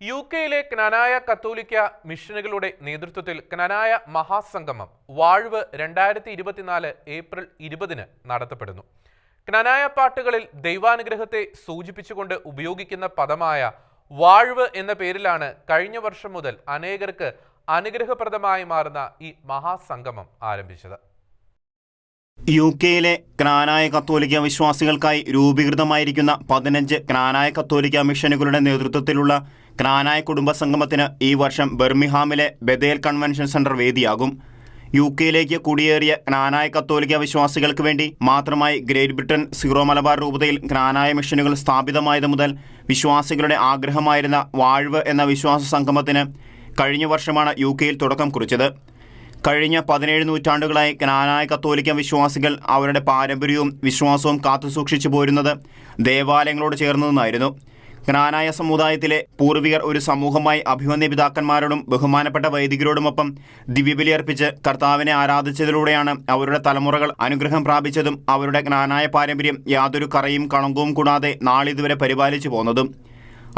U കെയിലെ ക്നാനായ കത്തോലിക്ക മിഷനുകളുടെ നേതൃത്വത്തിൽ ക്നാനായ മഹാസംഗമം വാഴ്വ് രണ്ടായിരത്തി ഇരുപത്തിനാല് ഏപ്രിൽ ഇരുപതിന് നടത്തപ്പെടുന്നു. ക്നാനായ പാട്ടുകളിൽ ദൈവാനുഗ്രഹത്തെ സൂചിപ്പിച്ചുകൊണ്ട് ഉപയോഗിക്കുന്ന പദമായ വാഴ്വ് എന്ന പേരിലാണ് കഴിഞ്ഞ വർഷം മുതൽ അനേകർക്ക് അനുഗ്രഹപ്രദമായി മാറുന്ന ഈ മഹാസംഗമം ആരംഭിച്ചത്. യു കെയിലെ ക്നാനായ കത്തോലിക്ക വിശ്വാസികൾക്കായി രൂപീകൃതമായിരിക്കുന്ന പതിനഞ്ച് ക്നാനായ കത്തോലിക്ക മിഷനുകളുടെ നേതൃത്വത്തിലുള്ള ക്നാനായ കുടുംബ സംഗമത്തിന് ഈ വർഷം ബെർമിഹാമിലെ ബദേൽ കൺവെൻഷൻ സെന്റർ വേദിയാകും. യു കെയിലേക്ക് കുടിയേറിയ ക്നാനായ കത്തോലിക്ക വിശ്വാസികൾക്ക് വേണ്ടി മാത്രമായി ഗ്രേറ്റ് ബ്രിട്ടൻ സിറോ മലബാർ രൂപതയിൽ ക്നാനായ മിഷനുകൾ സ്ഥാപിതമായത് മുതൽ വിശ്വാസികളുടെ ആഗ്രഹമായിരുന്ന വാഴ്വ് എന്ന വിശ്വാസ സംഗമത്തിന് കഴിഞ്ഞ വർഷമാണ് യു കെയിൽ തുടക്കം കുറിച്ചത്. കഴിഞ്ഞ പതിനേഴ് നൂറ്റാണ്ടുകളായി ക്നാനായ കത്തോലിക്ക വിശ്വാസികൾ അവരുടെ പാരമ്പര്യവും വിശ്വാസവും കാത്തുസൂക്ഷിച്ചു പോരുന്നത് ദേവാലയങ്ങളോട് ചേർന്നു ക്നാനായ സമുദായത്തിലെ പൂർവികർ ഒരു സമൂഹമായി അഭിമന്യ പിതാക്കന്മാരോടും ബഹുമാനപ്പെട്ട വൈദികരോടുമൊപ്പം ദിവ്യബലി അർപ്പിച്ച് കർത്താവിനെ ആരാധിച്ചതിലൂടെയാണ് അവരുടെ തലമുറകൾ അനുഗ്രഹം പ്രാപിച്ചതും അവരുടെ ജ്ഞാനായ പാരമ്പര്യം യാതൊരു കറയും കളങ്കവും കൂടാതെ നാളിതുവരെ പരിപാലിച്ചു പോന്നതും.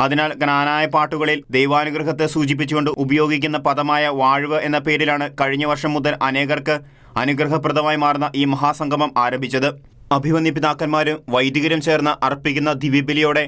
അതിനാൽ ജ്ഞാനായ പാട്ടുകളിൽ ദൈവാനുഗ്രഹത്തെ സൂചിപ്പിച്ചുകൊണ്ട് ഉപയോഗിക്കുന്ന പദമായ വാഴ്വ് എന്ന പേരിലാണ് കഴിഞ്ഞ വർഷം മുതൽ അനേകർക്ക് അനുഗ്രഹപ്രദമായി മാറുന്ന ഈ മഹാസംഗമം ആരംഭിച്ചത്. അഭിമന്യ പിതാക്കന്മാരും വൈദികരും ചേർന്ന് അർപ്പിക്കുന്ന ദിവ്യബലിയോടെ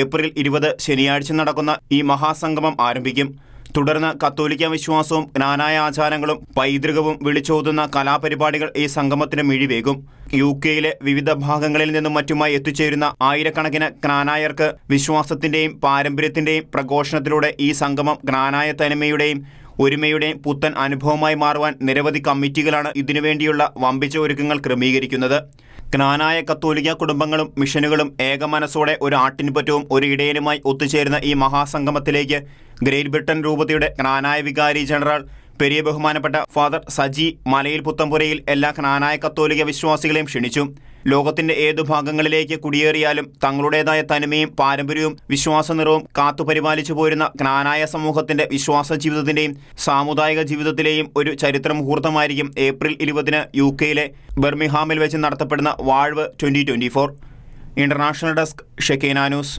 ഏപ്രിൽ ഇരുപത് ശനിയാഴ്ച നടക്കുന്ന ഈ മഹാസംഗമം ആരംഭിക്കും. തുടർന്ന് കത്തോലിക്ക വിശ്വാസവും ജ്ഞാനായ ആചാരങ്ങളും പൈതൃകവും വിളിച്ചോതുന്ന കലാപരിപാടികൾ ഈ സംഗമത്തിന് മിഴിവേകും. യു കെയിലെ വിവിധ ഭാഗങ്ങളിൽ നിന്നും മറ്റുമായി എത്തിച്ചേരുന്ന ആയിരക്കണക്കിന് ജ്ഞാനായർക്ക് വിശ്വാസത്തിന്റെയും പാരമ്പര്യത്തിന്റെയും പ്രഘോഷണത്തിലൂടെ ഈ സംഗമം ജ്ഞാനായ തനിമയുടെയും ഒരുമയുടെയും പുത്തൻ അനുഭവമായി മാറുവാൻ നിരവധി കമ്മിറ്റികളാണ് ഇതിനുവേണ്ടിയുള്ള വമ്പിച്ച ഒരുക്കങ്ങൾ ക്രമീകരിക്കുന്നത്. ജ്ഞാനായ കത്തോലിക്ക കുടുംബങ്ങളും മിഷനുകളും ഏകമനസ്സോടെ ഒരു ആട്ടിൻപറ്റവും ഒരു ഇടയനുമായി ഒത്തുചേരുന്ന ഈ മഹാസംഗമത്തിലേക്ക് ഗ്രേറ്റ് ബ്രിട്ടൻ രൂപതയുടെ ക്നാനായ വികാരി ജനറൽ പെരിയ ബഹുമാനപ്പെട്ട ഫാദർ സജി മലയിൽ പുത്തമ്പുരയിൽ എല്ലാ ക്നാനായ കത്തോലിക വിശ്വാസികളെയും ക്ഷണിച്ചു. ലോകത്തിന്റെ ഏതു ഭാഗങ്ങളിലേക്ക് കുടിയേറിയാലും തങ്ങളുടേതായ തനിമയും പാരമ്പര്യവും വിശ്വാസനിറവും കാത്തുപരിപാലിച്ചു പോരുന്ന ജ്ഞാനായ സമൂഹത്തിന്റെ വിശ്വാസ ജീവിതത്തിന്റെയും സാമുദായിക ജീവിതത്തിലെയും ഒരു ചരിത്ര മുഹൂർത്തമായിരിക്കും ഏപ്രിൽ ഇരുപതിന് യു കെയിലെ ബെർമിഹാമിൽ വെച്ച് നടത്തപ്പെടുന്ന വാഴ്വ് twenty international desk Shekinah news.